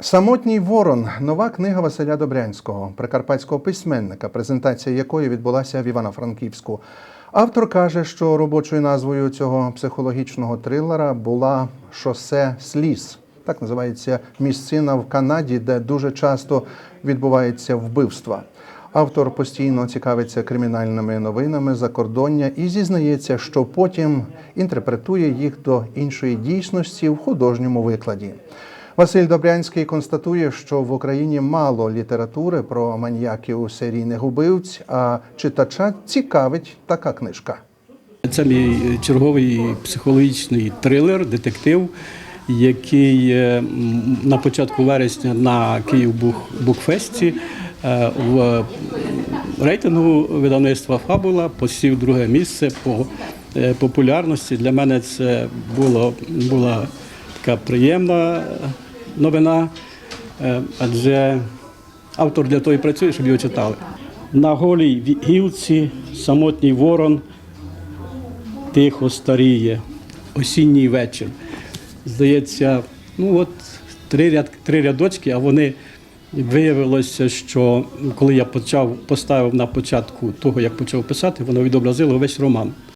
Самотній ворон нова книга Василя Добрянського, прикарпатського письменника, презентація якої відбулася в Івано-Франківську. Автор каже, що робочою назвою цього психологічного трилера була Шосе сліз. Так називається місцина в Канаді, де дуже часто відбуваються вбивства. Автор постійно цікавиться кримінальними новинами закордоння і зізнається, що потім інтерпретує їх до іншої дійсності в художньому викладі. Василь Добрянський констатує, що в Україні мало літератури про маніяків серійних убивць, а читача цікавить така книжка. Це мій черговий психологічний трилер, детектив, який е, на початку вересня на Київ Букфесті е, в рейтингу видавництва Фабула посів друге місце по е, популярності. Для мене це було, була така приємна новина, е, адже автор для того і працює, щоб його читали. На голій гілці самотній ворон тихо старіє, осінній вечір. Здається, ну от три, ряд, три рядочки, а вони виявилося, що коли я почав поставив на початку того, як почав писати, воно відобразило весь роман.